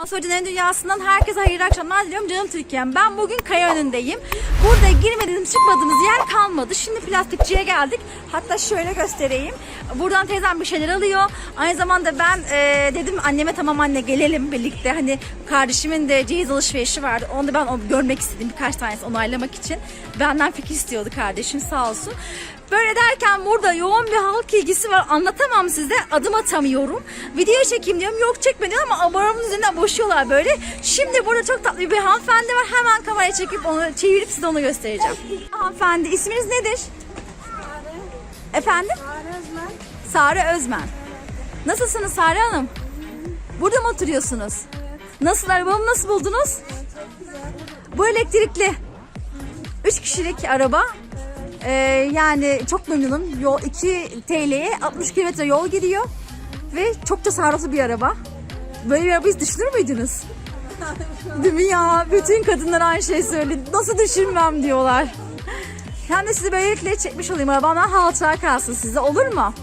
Sosyallerin dünyasından herkese hayırlı akşamlar diliyorum canım Türkiye'm. Ben bugün kaya önündeyim. Burada girmediğimiz çıkmadığımız yer kalmadı. Şimdi plastikçiye geldik. Hatta şöyle göstereyim. Buradan teyzem bir şeyler alıyor. Aynı zamanda ben e, dedim anneme tamam anne gelelim birlikte. Hani kardeşimin de ceyiz alışverişi vardı. Onu da ben görmek istedim birkaç tanesi onaylamak için. Benden fikir istiyordu kardeşim sağ olsun. Böyle derken burada yoğun bir halk ilgisi var. Anlatamam size. Adım atamıyorum. Video çekeyim diyorum. Yok çekme diyorum ama abonamın üzerinden boşuyorlar böyle. Şimdi burada çok tatlı bir hanımefendi var. Hemen kameraya çekip onu çevirip size onu göstereceğim. Hanımefendi isminiz nedir? Efendim? Sare Özmen. Nasılsınız Sare Hanım? Burada mı oturuyorsunuz? Nasıl arabamı nasıl buldunuz? Bu elektrikli. 3 kişilik araba. Ee, yani çok memnunum. Yol 2 TL'ye 60 kilometre yol gidiyor. Ve çok tasarruflu bir araba. Böyle bir araba hiç düşünür müydünüz? Değil mi ya? Bütün kadınlar aynı şeyi söyledi. Nasıl düşünmem diyorlar. Hem de sizi böylelikle çekmiş olayım. Arabamdan hatıra kalsın size. Olur mu?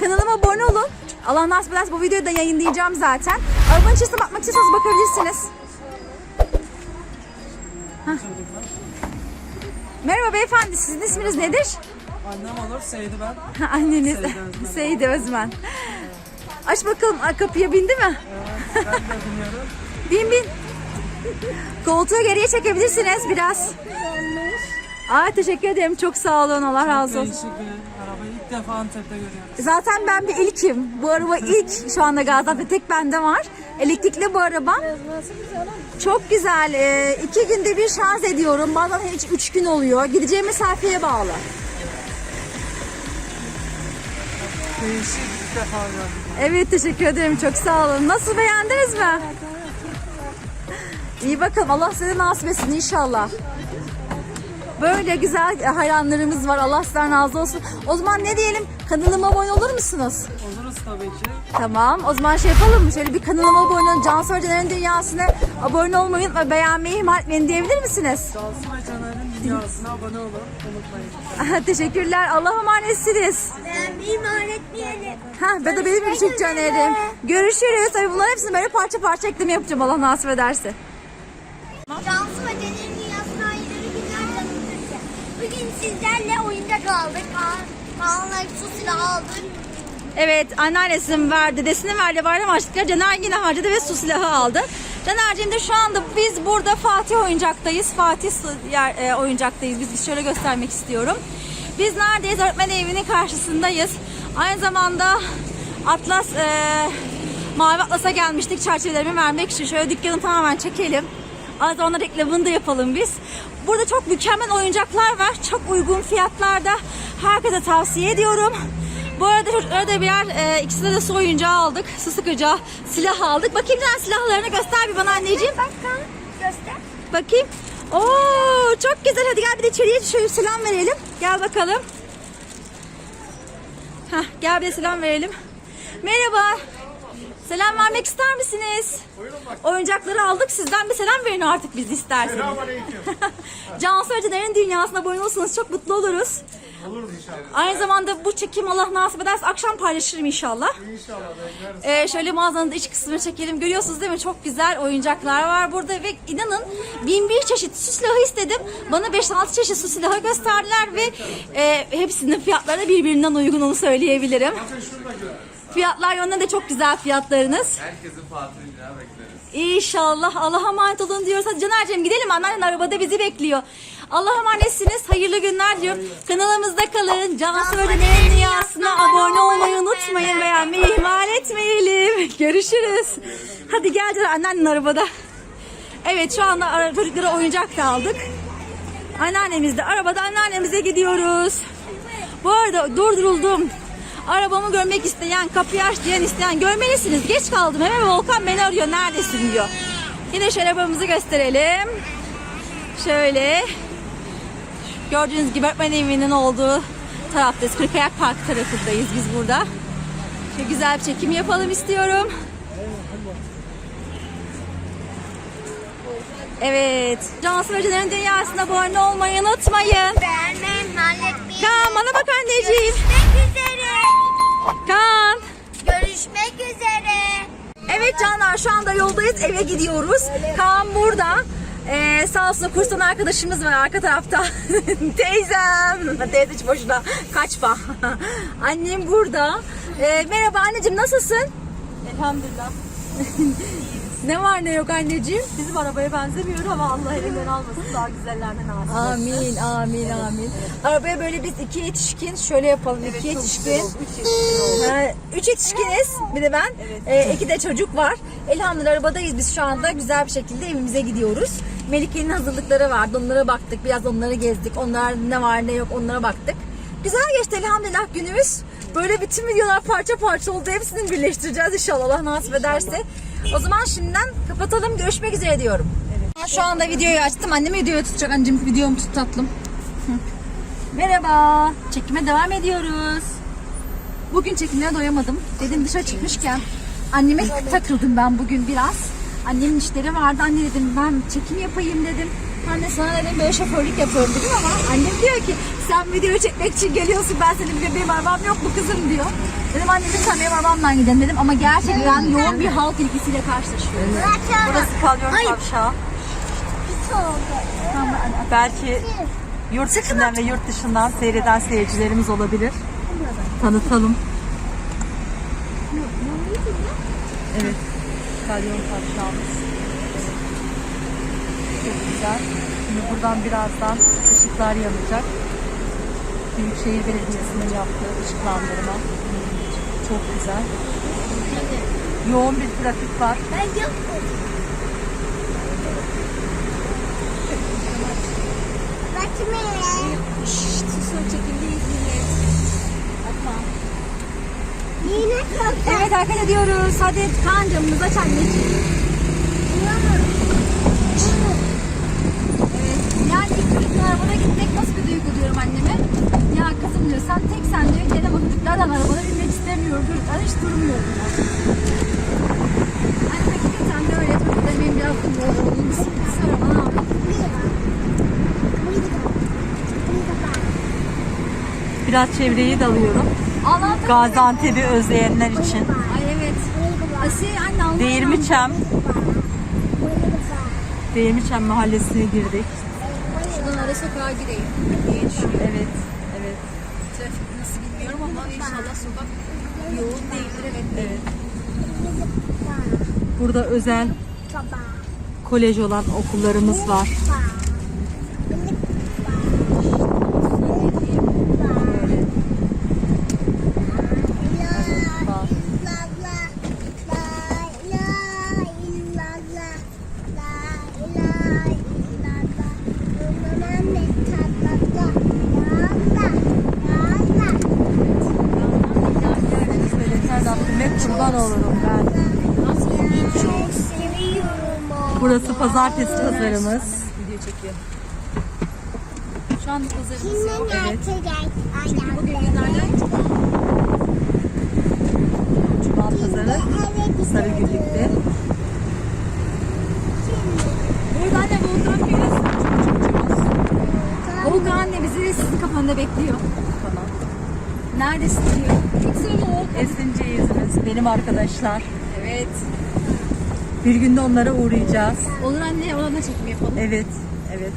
Kanalıma abone olun. Allah nasip ederse bu videoyu da yayınlayacağım zaten. Arabanın içerisine bakmak istiyorsanız bakabilirsiniz. Merhaba beyefendi, sizin isminiz nedir? Annem olur, Seydi ben. Anneniz Seydi Özmen. Seydi Özmen. Aç bakalım kapıya bindi mi? Ben de biniyorum. Bin bin. Koltuğu geriye çekebilirsiniz biraz. Aa, teşekkür ederim. Çok sağ olun. Allah razı olsun. Değişik bir arabayı ilk defa Antep'te görüyoruz. Zaten ben bir ilkim. Bu araba ilk şu anda Gaziantep'te tek bende var. Elektrikli bu araba. Çok güzel. Ee, iki günde bir şarj ediyorum. Bazen hiç üç gün oluyor. Gideceğim mesafeye bağlı. Değişik ilk defa gördüm. Evet teşekkür ederim. Çok sağ olun. Nasıl beğendiniz mi? İyi bakalım. Allah size nasip etsin inşallah. Böyle güzel hayranlarımız var. Allah sizden razı olsun. O zaman ne diyelim? Kanalıma abone olur musunuz? Oluruz tabii ki. Tamam. O zaman şey yapalım mı? Şöyle bir kanalıma abone olun. Cansu Hocaların Dünyası'na abone olmayı unutmayın. Beğenmeyi ihmal etmeyin diyebilir misiniz? Cansu ve Caner'in dünyasına abone olun. Unutmayın. Teşekkürler. Allah'a emanetsiniz. Beğenmeyi ihmal etmeyelim. Ha, ben de benim küçük canerim. Görüşürüz. Tabii bunların hepsini böyle parça parça ekleme yapacağım Allah nasip ederse. Cansu ve Caner'in dünyasına hayırlı günler canım Türkiye. Bugün sizlerle oyunda kaldık. Kaan, Kaan'la su silahı aldık. Evet anneannesinin verdi, dedesinin verdi bayram harçlıkları Caner yine harcadı ve su silahı aldı. Caner'cim de şu anda biz burada Fatih oyuncaktayız. Fatih yer, e, oyuncaktayız. Biz şöyle göstermek istiyorum. Biz neredeyiz? Öğretmen evinin karşısındayız. Aynı zamanda Atlas e, Mavi Atlas'a gelmiştik çerçevelerimi vermek için. Şöyle dükkanı tamamen çekelim. Aynı zamanda reklamını da yapalım biz. Burada çok mükemmel oyuncaklar var. Çok uygun fiyatlarda. Herkese tavsiye ediyorum. Bu arada çocuklara da birer e, ikisine de su oyuncağı aldık. Su sıkacağı silah aldık. Bakayım sen silahlarını göster bir bana anneciğim. Bak göster. Bakayım. Oo çok güzel. Hadi gel bir de içeriye şöyle selam verelim. Gel bakalım. Heh, gel bir de selam verelim. Merhaba. Selam vermek ister misiniz? Oyuncakları aldık. Sizden bir selam verin artık biz isterseniz. Cansu Öcaner'in dünyasına abone olursanız çok mutlu oluruz. Oluruz inşallah. Aynı zamanda bu çekim Allah nasip ederse akşam paylaşırım inşallah. İnşallah. Ee, şöyle mağazanın da iç kısmını çekelim. Görüyorsunuz değil mi? Çok güzel oyuncaklar var burada ve inanın bin bir çeşit su silahı istedim. Bana 5-6 çeşit su silahı gösterdiler ve e, hepsinin fiyatları birbirinden uygun onu söyleyebilirim. Fiyatlar yönünden de çok güzel fiyatlarınız. Herkesin Fatih'ini bekleriz. İnşallah Allah'a emanet olun diyoruz. Hadi Caner'cim gidelim. Anneannen arabada bizi bekliyor. Allah'a emanetsiniz. Hayırlı günler diliyorum. Kanalımızda kalın. Cansu Ödener'in dünyasına abone olmayı unutmayın. Beğenmeyi ihmal etmeyelim. Görüşürüz. Hadi gel Caner anneannen arabada. Evet şu anda ara- çocuklara oyuncak da aldık. Anneannemiz de arabada anneannemize gidiyoruz. Bu arada durduruldum. Arabamı görmek isteyen, kapıyı aç diyen isteyen görmelisiniz. Geç kaldım. Hemen Volkan beni arıyor. Neredesin diyor. Yine şöyle arabamızı gösterelim. Şöyle. Gördüğünüz gibi öğretmen evinin olduğu taraftayız. Kırkayak Park tarafındayız biz burada. Şöyle güzel bir çekim yapalım istiyorum. Evet. Cansu Hocaların Dünyası'na abone olmayı unutmayın. Beğenmeyi. Kaan bana bak anneciğim. Üzere. Kaan. Görüşmek üzere. Evet Canlar şu anda yoldayız eve gidiyoruz. Kaan burada. Ee, sağ olsun kurstan arkadaşımız var arka tarafta. Teyzem. Teyze hiç boşuna kaçma. Annem burada. Ee, merhaba anneciğim nasılsın? Elhamdülillah. Ne var ne yok anneciğim? Bizim arabaya benzemiyor ama Allah elinden almasın daha güzellerden alsın. Amin amin amin. Arabaya böyle biz iki yetişkin şöyle yapalım. iki yetişkin. Üç yetişkin Ee, Üç yetişkiniz bir de ben. Ee, iki de çocuk var. Elhamdülillah arabadayız biz şu anda. Güzel bir şekilde evimize gidiyoruz. Melike'nin hazırlıkları vardı. Onlara baktık. Biraz onları gezdik. Onlar ne var ne yok onlara baktık. Güzel geçti elhamdülillah günümüz. Böyle bütün videolar parça parça oldu. Hepsini birleştireceğiz inşallah Allah nasip ederse. O zaman şimdiden kapatalım. Görüşmek üzere diyorum. Şu anda videoyu açtım. Annem videoyu tutacak. Anneciğim videomu tut tatlım. Merhaba. Çekime devam ediyoruz. Bugün çekimlere doyamadım. Dedim dışarı çıkmışken anneme takıldım ben bugün biraz. Annemin işleri vardı. Anne dedim ben çekim yapayım dedim. Anne sana dedim böyle şoförlük yapıyorum dedim ama annem diyor ki sen video çekmek için geliyorsun ben senin bir benim arabam yok mu kızım diyor. Dedim anne lütfen benim arabamdan gidelim dedim ama gerçekten yoğun bir halk ilgisiyle karşılaşıyorum. Burası Kalyon Kavşağı. Pis oldu. Belki yurt içinden ve yurt dışından seyreden seyircilerimiz olabilir. Tanıtalım. Evet. Kalyon Kavşağımız. Çok güzel. Şimdi buradan birazdan ışıklar yanacak. Büyükşehir Belediyesi'nin yaptığı ışıklandırma. Çok güzel. Yoğun bir trafik var. Ben yokum. Bakma. Susun çekimdeyiz millet. Atma. Yine çok Evet hareket ediyoruz. Hadi Kaan camımızı aç anneciğim. Evet. Yani ilk çocuklar arabada gitmek nasıl bir duygu diyorum anneme. Ya kızım diyor sen tek sen diyor gene çocuklardan arabada binmek istemiyor. Çocuklar hiç durmuyor diyor. Hani hakikaten de öyle çocuklar benim biraz bir sıkıntısı var ama ne yapayım? Biraz çevreyi de alıyorum. Gaziantep'i özleyenler için. Ay evet. Asiye anne. Değirmiçem, Değirmiçem mahallesine girdik. Ara sokağa gireyim diye düşünüyorum. Evet, evet, Trafik nasıl bilmiyorum ama inşallah sokak yoğun değildir evet. evet. Burada özel kolej olan okullarımız var. Böyle. Var. Böyle her Rabbime kurban olurum ben. Çok seviyorum o. Burası pazartesi pazarımız. Video çekiyor. Şu anda pazarımız yok. gerçek Çünkü bugün günlerden Cuma pazarı Sarıgül'lükte. Burada anne Volkan Gölü Volkan anne bizi sizin kapanında bekliyor. Tamam. Neredesin diyor. Esinci yüzümüz benim arkadaşlar. Evet. Bir günde onlara uğrayacağız. Olur anne ona da çekim yapalım. Evet, evet.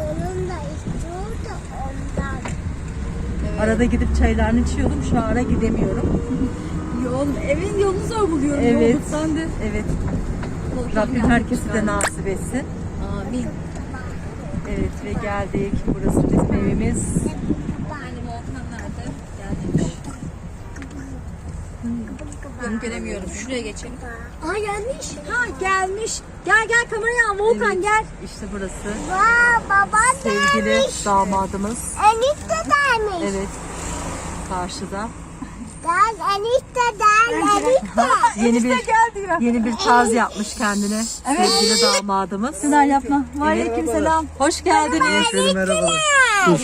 Onun da istiyor da ondan. Arada gidip çaylarını içiyordum. Şu ara gidemiyorum. Yol, evin yolunu zor buluyorum. Evet. Yol, de. Evet. Volkan Rabbim geldik herkesi de nasip etsin. Amin. Evet ve geldik. Burası bizim evimiz. Anne Volkan nerede? Gelmiş. Onu göremiyorum. Şuraya geçelim. Aa gelmiş. Ha gelmiş. Gel gel kameraya Volkan gel. İşte burası. Vaa baba Sevgili gelmiş. damadımız. Enişte gelmiş. Evet. Karşıda. Gel enişte gel enişte. Yeni bir yeni bir tarz yapmış kendine. Sevgili damadımız. Güzel yapma. Aleyküm selam. Hoş geldiniz. Merhabalar. Ha.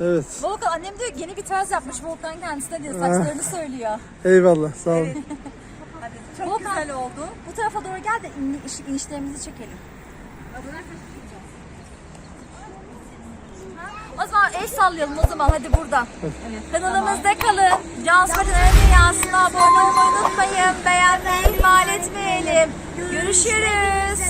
Evet. Volkan annem diyor ki yeni bir tarz yapmış. Volkan kendisine diyor saçlarını söylüyor. Eyvallah. Sağ olun. Çok Volkan, güzel oldu. Bu tarafa doğru gel de in, iş- inişlerimizi çekelim. O zaman el sallayalım o zaman hadi buradan. Kanalımızda kalın. Cansu Bacan'ın dünyasına abone olmayı unutmayın. Beğenmeyi ihmal etmeyelim. Görüşürüz.